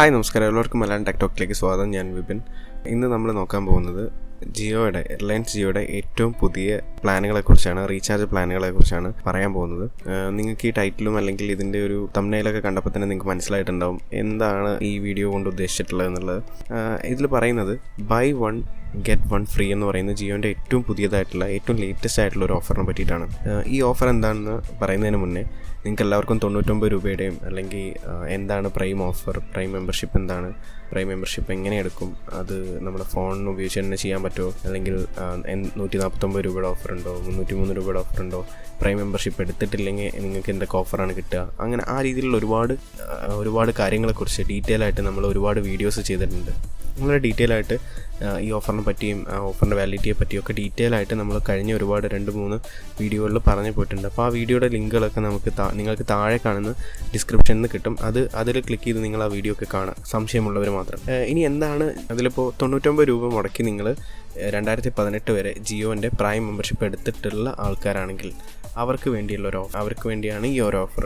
Hi നമസ്കാരം. എല്ലാവർക്കും മലയാളം ടെക്ടോക്കിലേക്ക് സ്വാഗതം. ഞാൻ വിപിൻ. ഇന്ന് നമ്മൾ നോക്കാൻ പോകുന്നത് ജിയോയുടെ റിലയൻസ് ജിയോയുടെ ഏറ്റവും പുതിയ പ്ലാനുകളെക്കുറിച്ചാണ് റീചാർജ് പ്ലാനുകളെക്കുറിച്ചാണ് പറയാൻ പോകുന്നത്. നിങ്ങൾക്ക് ഈ ടൈറ്റിലും അല്ലെങ്കിൽ ഇതിന്റെ ഒരു തമ്മിലൊക്കെ കണ്ടപ്പോൾ തന്നെ നിങ്ങൾക്ക് മനസ്സിലായിട്ടുണ്ടാവും എന്താണ് ഈ വീഡിയോ കൊണ്ട് ഉദ്ദേശിച്ചിട്ടുള്ളത് എന്നുള്ളത്. ഇതിൽ പറയുന്നത് buy one get one free എന്ന് പറയുന്ന ജിയോന്റെ ഏറ്റവും പുതിയതായിട്ടുള്ള ഏറ്റവും ലേറ്റസ്റ്റ് ആയിട്ടുള്ള ഒരു ഓഫറിനെ പറ്റിയിട്ടാണ്. ഈ ഓഫർ എന്താണെന്ന് പറയുന്നതിന് മുന്നേ നിങ്ങൾക്ക് എല്ലാവർക്കും തൊണ്ണൂറ്റൊമ്പത് രൂപയുടെയും അല്ലെങ്കിൽ എന്താണ് പ്രൈം ഓഫർ പ്രൈം മെമ്പർഷിപ്പ് എന്താണ് പ്രൈം മെമ്പർഷിപ്പ് എങ്ങനെ എടുക്കും അത് നമ്മുടെ ഫോണിന് ഉപയോഗിച്ച് തന്നെ ചെയ്യാൻ പറ്റുമോ? അല്ലെങ്കിൽ നൂറ്റി നാൽപ്പത്തൊമ്പത് രൂപയുടെ ഓഫർ ഉണ്ടോ മുന്നൂറ്റി മൂന്ന് രൂപയുടെ ഓഫർ ഉണ്ടോ പ്രൈം മെമ്പർഷിപ്പ് എടുത്തിട്ടില്ലെങ്കിൽ നിങ്ങൾക്ക് എന്തൊക്കെ ഓഫറാണ് കിട്ടുക? അങ്ങനെ ആ രീതിയിലുള്ള ഒരുപാട് ഒരുപാട് കാര്യങ്ങളെക്കുറിച്ച് ഡീറ്റെയിൽ ആയിട്ട് നമ്മൾ ഒരുപാട് വീഡിയോസ് ചെയ്തിട്ടുണ്ട്. വളരെ ഡീറ്റെയിൽ ആയിട്ട് ഈ ഓഫറിനെ പറ്റിയും ഓഫറിന്റെ വാലിഡിറ്റിയെ പറ്റിയും ഒക്കെ ഡീറ്റെയിൽ ആയിട്ട് നമ്മൾ കഴിഞ്ഞ ഒരുപാട് രണ്ട് മൂന്ന് വീഡിയോകളിൽ പറഞ്ഞു പോയിട്ടുണ്ട്. അപ്പോൾ ആ വീഡിയോയുടെ ലിങ്കുകളൊക്കെ നമുക്ക് നിങ്ങൾക്ക് താഴെ കാണുന്ന ഡിസ്ക്രിപ്ഷനിൽ നിന്ന് കിട്ടും. അത് അതിൽ ക്ലിക്ക് ചെയ്ത് നിങ്ങൾ ആ വീഡിയോ ഒക്കെ കാണാം സംശയമുള്ളവർ മാത്രം. ഇനി എന്താണ് അതിലിപ്പോൾ തൊണ്ണൂറ്റൊമ്പത് രൂപ മുടക്കി നിങ്ങൾ രണ്ടായിരത്തി പതിനെട്ട് വരെ ജിയോന്റെ പ്രൈം മെമ്പർഷിപ്പ് എടുത്തിട്ടുള്ള ആൾക്കാരാണെങ്കിൽ അവർക്ക് വേണ്ടിയുള്ള ഒരു ഓഫർ അവർക്ക് വേണ്ടിയാണ് ഈ ഒരു ഓഫർ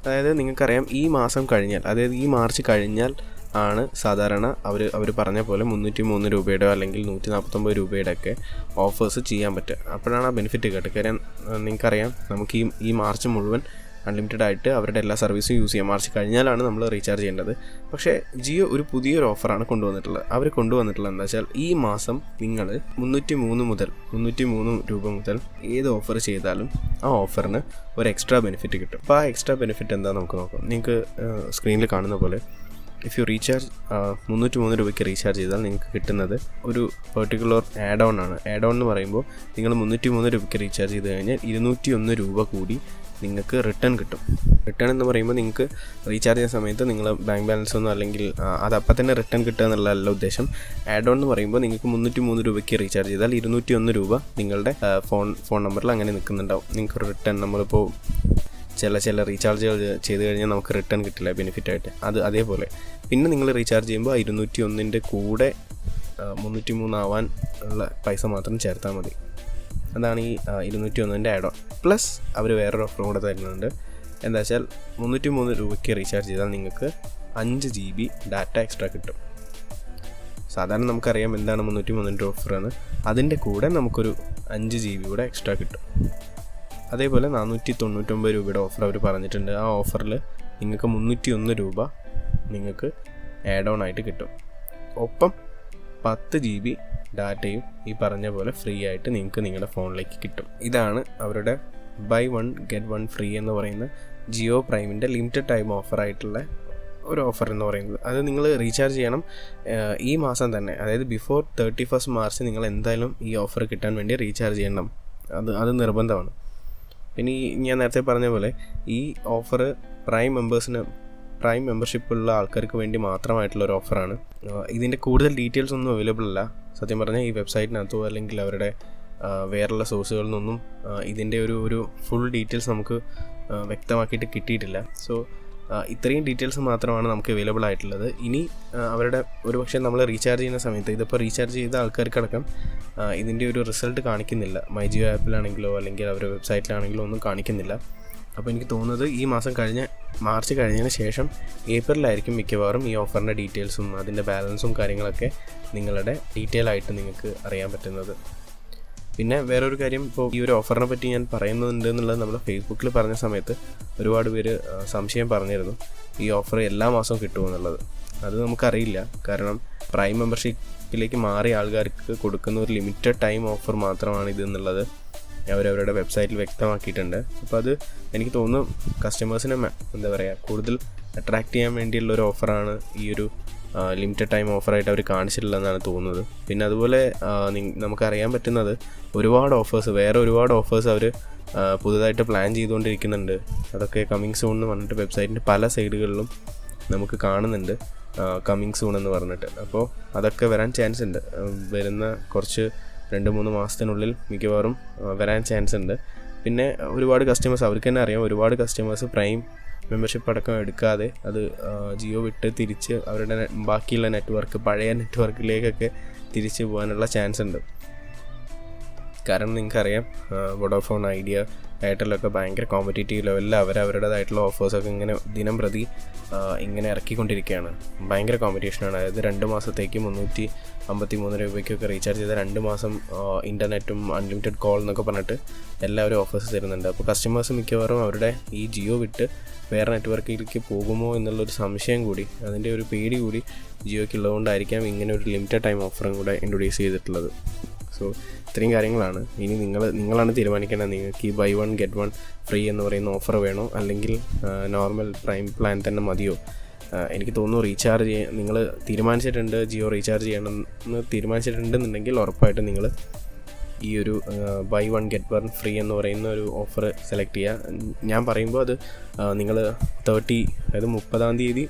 അതായത് നിങ്ങൾക്കറിയാം ഈ മാസം കഴിഞ്ഞാൽ അതായത് ഈ മാർച്ച് കഴിഞ്ഞാൽ ആണ് സാധാരണ അവർ അവർ പറഞ്ഞ പോലെ മുന്നൂറ്റി മൂന്ന് രൂപയുടെ അല്ലെങ്കിൽ നൂറ്റി നാൽപ്പത്തൊമ്പത് രൂപയുടെ ഒക്കെ ഓഫേഴ്സ് ചെയ്യാൻ പറ്റുക. അപ്പോഴാണ് ആ ബെനിഫിറ്റ് കേട്ടത്. കാര്യം നിങ്ങൾക്കറിയാം നമുക്ക് ഈ ഈ മാർച്ച് മുഴുവൻ അൺലിമിറ്റഡ് ആയിട്ട് അവരുടെ എല്ലാ സർവീസും യൂസ് ചെയ്യാം. മാർച്ച് കഴിഞ്ഞാലാണ് നമ്മൾ റീചാർജ് ചെയ്യേണ്ടത്. പക്ഷേ ജിയോ ഒരു പുതിയൊരു ഓഫറാണ് കൊണ്ടുവന്നിട്ടുള്ളത്. അവർ കൊണ്ടുവന്നിട്ടുള്ളത് എന്താ വെച്ചാൽ ഈ മാസം നിങ്ങൾ മുന്നൂറ്റി മൂന്ന് മുതൽ മുന്നൂറ്റി മൂന്ന് രൂപ മുതൽ ഏത് ഓഫർ ചെയ്താലും ആ ഓഫറിന് ഒരു എക്സ്ട്രാ ബെനിഫിറ്റ് കിട്ടും. അപ്പോൾ ആ എക്സ്ട്രാ ബെനിഫിറ്റ് എന്താ നമുക്ക് നോക്കാം. നിങ്ങൾക്ക് സ്ക്രീനിൽ കാണുന്ന പോലെ ഇഫ് യു റീചാർജ് മുന്നൂറ്റി മൂന്ന് രൂപയ്ക്ക് റീചാർജ് ചെയ്താൽ നിങ്ങൾക്ക് കിട്ടുന്നത് ഒരു പെർട്ടിക്കുലർ ആഡ് ഓൺ ആണ്. ആഡ് ഓൺ എന്ന് പറയുമ്പോൾ നിങ്ങൾ മുന്നൂറ്റി മൂന്ന് രൂപയ്ക്ക് റീചാർജ് ചെയ്ത് കഴിഞ്ഞാൽ ഇരുന്നൂറ്റി ഒന്ന് രൂപ കൂടി നിങ്ങൾക്ക് റിട്ടേൺ കിട്ടും. റിട്ടേൺ എന്ന് പറയുമ്പോൾ നിങ്ങൾക്ക് റീചാർജ് ചെയ്യുന്ന സമയത്ത് നിങ്ങൾ ബാങ്ക് ബാലൻസ് ഒന്നും അല്ലെങ്കിൽ അത് അപ്പം തന്നെ റിട്ടേൺ കിട്ടുക എന്നുള്ളതല്ല ഉദ്ദേശം. ആഡ് ഓൺ എന്ന് പറയുമ്പോൾ നിങ്ങൾക്ക് മുന്നൂറ്റി മൂന്ന് രൂപയ്ക്ക് റീചാർജ് ചെയ്താൽ ഇരുന്നൂറ്റി ഒന്ന് രൂപ നിങ്ങളുടെ ഫോൺ ഫോൺ നമ്പറിൽ അങ്ങനെ നിൽക്കുന്നുണ്ടാവും. നിങ്ങൾക്ക് റിട്ടേൺ നമ്മളിപ്പോൾ ചില ചില റീചാർജ് ചെയ്ത് കഴിഞ്ഞാൽ നമുക്ക് റിട്ടേൺ കിട്ടില്ല ബെനിഫിറ്റ് ആയിട്ട്. അത് അതേപോലെ. പിന്നെ നിങ്ങൾ റീചാർജ് ചെയ്യുമ്പോൾ ഇരുന്നൂറ്റി ഒന്നിന്റെ കൂടെ മുന്നൂറ്റി മൂന്നാവാൻ ഉള്ള പൈസ മാത്രം ചേർത്താൽ മതി. അതാണ് ഈ ഇരുന്നൂറ്റി ഒന്നിന്റെ ആഡോ പ്ലസ് അവർ വേറൊരു ഓഫറും കൂടെ തരുന്നുണ്ട്. എന്താ വെച്ചാൽ മുന്നൂറ്റി മൂന്ന് രൂപയ്ക്ക് റീചാർജ് ചെയ്താൽ നിങ്ങൾക്ക് അഞ്ച് ജി ബി ഡാറ്റ എക്സ്ട്രാ കിട്ടും. സാധാരണ നമുക്കറിയാം എന്താണ് മുന്നൂറ്റി മൂന്നിന്റെ എന്ന്. അതിന്റെ കൂടെ നമുക്കൊരു അഞ്ച് ജി ബി കൂടെ എക്സ്ട്രാ കിട്ടും. അതേപോലെ നാനൂറ്റി തൊണ്ണൂറ്റൊമ്പത് രൂപയുടെ ഓഫർ അവർ പറഞ്ഞിട്ടുണ്ട്. ആ ഓഫറിൽ നിങ്ങൾക്ക് മുന്നൂറ്റി ഒന്ന് രൂപ നിങ്ങൾക്ക് ആഡ് ഓൺ ആയിട്ട് കിട്ടും. ഒപ്പം പത്ത് ജി ബി ഡാറ്റയും ഈ പറഞ്ഞ പോലെ ഫ്രീ ആയിട്ട് നിങ്ങൾക്ക് നിങ്ങളുടെ ഫോണിലേക്ക് കിട്ടും. ഇതാണ് അവരുടെ buy one get one free എന്ന് പറയുന്ന ജിയോ പ്രൈമിന്റെ ലിമിറ്റഡ് ടൈം ഓഫറായിട്ടുള്ള ഒരു ഓഫർ എന്ന് പറയുന്നത്. അത് നിങ്ങൾ റീചാർജ് ചെയ്യണം ഈ മാസം തന്നെ. അതായത് ബിഫോർ തേർട്ടി ഫസ്റ്റ് മാർച്ച് നിങ്ങൾ എന്തായാലും ഈ ഓഫർ കിട്ടാൻ വേണ്ടി റീചാർജ് ചെയ്യണം. അത് അത് നിർബന്ധമാണ്. ഈ ഞാൻ നേരത്തെ പറഞ്ഞ പോലെ ഈ ഓഫർ പ്രൈം മെമ്പേഴ്സിന് പ്രൈം മെമ്പർഷിപ്പ് ഉള്ള ആൾക്കാർക്ക് വേണ്ടി മാത്രമായിട്ടുള്ള ഒരു ഓഫറാണ് ഇതിന്റെ കൂടുതൽ ഡീറ്റെയിൽസ് ഒന്നും അവൈലബിൾ അല്ല. സത്യം പറഞ്ഞാൽ ഈ വെബ്സൈറ്റിനകത്തോ അല്ലെങ്കിൽ അവരുടെ വേറെയുള്ള സോഴ്സുകളിൽ നിന്നൊന്നും ഇതിന്റെ ഒരു ഒരു ഫുൾ ഡീറ്റെയിൽസ് നമുക്ക് വ്യക്തമാക്കിയിട്ട് കിട്ടിയിട്ടില്ല. സോ ഇത്രയും ഡീറ്റെയിൽസ് മാത്രമാണ് നമുക്ക് അവൈലബിൾ ആയിട്ടുള്ളത്. ഇനി അവരുടെ ഒരു പക്ഷേ നമ്മൾ റീചാർജ് ചെയ്യുന്ന സമയത്ത് ഇതിപ്പോൾ റീചാർജ് ചെയ്ത ആൾക്കാർക്കടക്കം ഇതിന്റെ ഒരു റിസൾട്ട് കാണിക്കുന്നില്ല. മൈ ജിയോ ആപ്പിലാണെങ്കിലോ അല്ലെങ്കിൽ അവരുടെ വെബ്സൈറ്റിലാണെങ്കിലോ ഒന്നും കാണിക്കുന്നില്ല. അപ്പോൾ എനിക്ക് തോന്നുന്നത് ഈ മാസം കഴിഞ്ഞ മാർച്ച് കഴിഞ്ഞതിന് ശേഷം ഏപ്രിലായിരിക്കും മിക്കവാറും ഈ ഓഫറിന്റെ ഡീറ്റെയിൽസും അതിന്റെ ബാലൻസും കാര്യങ്ങളൊക്കെ നിങ്ങളുടെ ഡീറ്റെയിൽ ആയിട്ട് നിങ്ങൾക്ക് അറിയാൻ പറ്റുന്നത്. പിന്നെ വേറൊരു കാര്യം ഇപ്പോൾ ഈ ഒരു ഓഫറിനെ പറ്റി ഞാൻ പറയുന്നുണ്ട് എന്നുള്ളത് നമ്മൾ ഫേസ്ബുക്കിൽ പറഞ്ഞ സമയത്ത് ഒരുപാട് പേര് സംശയം പറഞ്ഞിരുന്നു. ഈ ഓഫർ എല്ലാ മാസവും കിട്ടുമെന്നുള്ളത് അത് നമുക്കറിയില്ല. കാരണം പ്രൈം മെമ്പർഷിപ്പിലേക്ക് മാറിയ ആൾക്കാർക്ക് കൊടുക്കുന്ന ഒരു ലിമിറ്റഡ് ടൈം ഓഫർ മാത്രമാണ് ഇത് എന്നുള്ളത് അവരവരുടെ വെബ്സൈറ്റിൽ വ്യക്തമാക്കിയിട്ടുണ്ട്. അപ്പോൾ അത് എനിക്ക് തോന്നുന്നു കസ്റ്റമേഴ്സിനെ എന്താ പറയുക കൂടുതൽ അട്രാക്റ്റ് ചെയ്യാൻ വേണ്ടിയുള്ള ഒരു ഓഫറാണ് ഈ ഒരു ലിമിറ്റഡ് ടൈം ഓഫറായിട്ട് അവർ കാണിച്ചിട്ടില്ല എന്നാണ് തോന്നുന്നത്. പിന്നെ അതുപോലെ നമുക്കറിയാൻ പറ്റുന്നത് ഒരുപാട് ഓഫേഴ്സ് വേറെ ഒരുപാട് ഓഫേഴ്സ് അവർ പുതുതായിട്ട് പ്ലാൻ ചെയ്തുകൊണ്ടിരിക്കുന്നുണ്ട്. അതൊക്കെ കമ്മിങ് സൂൺ എന്ന് പറഞ്ഞിട്ട് വെബ്സൈറ്റിന്റെ പല സൈഡുകളിലും നമുക്ക് കാണുന്നുണ്ട്. കമ്മിങ് സൂൺ എന്ന് പറഞ്ഞിട്ട്. അപ്പോൾ അതൊക്കെ വരാൻ ചാൻസ് ഉണ്ട്. വരുന്ന കുറച്ച് രണ്ട് മൂന്ന് മാസത്തിനുള്ളിൽ മിക്കവാറും വരാൻ ചാൻസ് ഉണ്ട്. പിന്നെ ഒരുപാട് കസ്റ്റമേഴ്സ് അവർക്ക് തന്നെ അറിയാം ഒരുപാട് കസ്റ്റമേഴ്സ് പ്രൈം മെമ്പർഷിപ്പ് അടക്കം എടുക്കാതെ അത് ജിയോ വിട്ട് തിരിച്ച് അവരുടെ ബാക്കിയുള്ള നെറ്റ്വർക്ക് പഴയ നെറ്റ്വർക്കിലേക്കൊക്കെ തിരിച്ച് പോകാനുള്ള ചാൻസ് ഉണ്ട് കാരണം നിങ്ങൾക്കറിയാം വോഡോഫോൺ ഐഡിയ എയർടെലൊക്കെ ഭയങ്കര കോമ്പറ്റേറ്റീവ് ലെവലിൽ അവർ അവരുടേതായിട്ടുള്ള ഓഫേഴ്സൊക്കെ ഇങ്ങനെ ദിനം പ്രതി ഇങ്ങനെ ഇറക്കിക്കൊണ്ടിരിക്കുകയാണ് ഭയങ്കര കോമ്പറ്റീഷനാണ് അതായത് രണ്ട് മാസത്തേക്ക് മുന്നൂറ്റി അമ്പത്തി മൂന്ന് രൂപയ്ക്കൊക്കെ റീചാർജ് ചെയ്താൽ രണ്ട് മാസം ഇന്റർനെറ്റും അൺലിമിറ്റഡ് കോൾ എന്നൊക്കെ പറഞ്ഞിട്ട് എല്ലാവരും ഓഫേഴ്സ് തരുന്നുണ്ട്. അപ്പോൾ കസ്റ്റമേഴ്സ് മിക്കവാറും അവരുടെ ഈ ജിയോ വിട്ട് വേറെ നെറ്റ്വർക്കിലേക്ക് പോകുമോ എന്നുള്ളൊരു സംശയം കൂടി അതിന്റെ ഒരു പേടി കൂടി ജിയോയ്ക്ക് ഉള്ളതുകൊണ്ടായിരിക്കാം ഇങ്ങനെ ഒരു ലിമിറ്റഡ് ടൈം ഓഫറും കൂടെ ഇൻട്രൊഡ്യൂസ് ചെയ്തിട്ടുള്ളത്. സോ ഇത്രയും കാര്യങ്ങളാണ്. ഇനി നിങ്ങൾ നിങ്ങളാണ് തീരുമാനിക്കേണ്ടത് നിങ്ങൾക്ക് ഈ buy one get one free എന്ന് പറയുന്ന ഓഫർ വേണോ? അല്ലെങ്കിൽ നോർമൽ പ്രൈം പ്ലാൻ തന്നെ മതിയോ? എനിക്ക് തോന്നുന്നു റീചാർജ് ചെയ്യാൻ നിങ്ങൾ തീരുമാനിച്ചിട്ടുണ്ട് ജിയോ റീചാർജ് ചെയ്യണമെന്ന് തീരുമാനിച്ചിട്ടുണ്ടെന്നുണ്ടെങ്കിൽ ഉറപ്പായിട്ടും നിങ്ങൾ ഈ ഒരു buy one get one free എന്ന് പറയുന്ന ഒരു ഓഫർ സെലക്ട് ചെയ്യുക ഞാൻ പറയുമ്പോൾ അത് നിങ്ങൾ തേർട്ടി അതായത് മുപ്പതാം തീയതി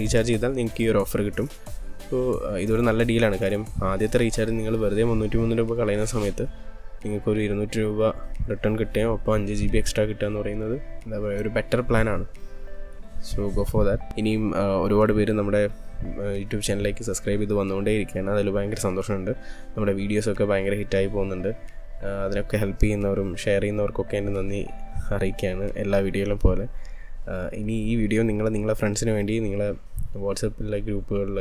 റീചാർജ് ചെയ്താൽ നിങ്ങൾക്ക് ഈ ഒരു ഓഫർ കിട്ടും. അപ്പോൾ ഇതൊരു നല്ല ഡീലാണ്. കാര്യം ആദ്യത്തെ റീചാർജ് നിങ്ങൾ വെറുതെ മുന്നൂറ്റി മൂന്ന് രൂപ കളയുന്ന സമയത്ത് നിങ്ങൾക്കൊരു ഇരുന്നൂറ്റി രൂപ റിട്ടേൺ കിട്ടുകയും ഒപ്പം അഞ്ച് ജി ബി എക്സ്ട്രാ കിട്ടുക എന്ന് പറയുന്നത് എന്താ പറയുക ഒരു ബെറ്റർ പ്ലാനാണ് സോ ഗോ ഫോർ ദാറ്റ് ഇനിയും ഒരുപാട് പേര് നമ്മുടെ യൂട്യൂബ് ചാനലിലേക്ക് സബ്സ്ക്രൈബ് ചെയ്ത് വന്നുകൊണ്ടേ ഇരിക്കുകയാണ് അതിൽ ഭയങ്കര സന്തോഷമുണ്ട്. നമ്മുടെ വീഡിയോസൊക്കെ ഭയങ്കര ഹിറ്റായി പോകുന്നുണ്ട്. അതിനൊക്കെ ഹെൽപ്പ് ചെയ്യുന്നവരും ഷെയർ ചെയ്യുന്നവർക്കൊക്കെ എന്റെ നന്ദി അറിയിക്കുകയാണ് എല്ലാ വീഡിയോയിലും പോലെ. ഇനി ഈ വീഡിയോ നിങ്ങൾ നിങ്ങളെ ഫ്രണ്ട്സിന് വേണ്ടി നിങ്ങളെ വാട്സപ്പിലെ ഗ്രൂപ്പുകളിൽ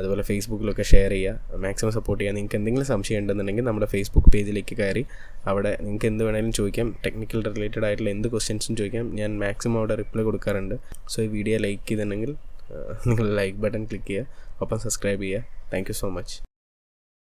അതുപോലെ ഫേസ്ബുക്കിലൊക്കെ ഷെയർ ചെയ്യുക. മാക്സിമം സപ്പോർട്ട് ചെയ്യുക. നിങ്ങൾക്ക് എന്തെങ്കിലും സംശയം ഉണ്ടെന്നുണ്ടെങ്കിൽ നമ്മുടെ ഫേസ്ബുക്ക് പേജിലേക്ക് കയറി അവിടെ നിങ്ങൾക്ക് എന്ത് വേണമെങ്കിലും ചോദിക്കാം. ടെക്നിക്കൽ റിലേറ്റഡ് ആയിട്ടുള്ള എന്ത് ക്വസ്റ്റ്യൻസും ചോദിക്കാം. ഞാൻ മാക്സിമം അവിടെ റിപ്ലൈ കൊടുക്കാറുണ്ട്. സോ ഈ വീഡിയോ ലൈക്ക് ചെയ്തിട്ടുണ്ടെങ്കിൽ നിങ്ങൾ ലൈക്ക് ബട്ടൺ ക്ലിക്ക് ചെയ്യുക. ഒപ്പം സബ്സ്ക്രൈബ് ചെയ്യുക. Thank so much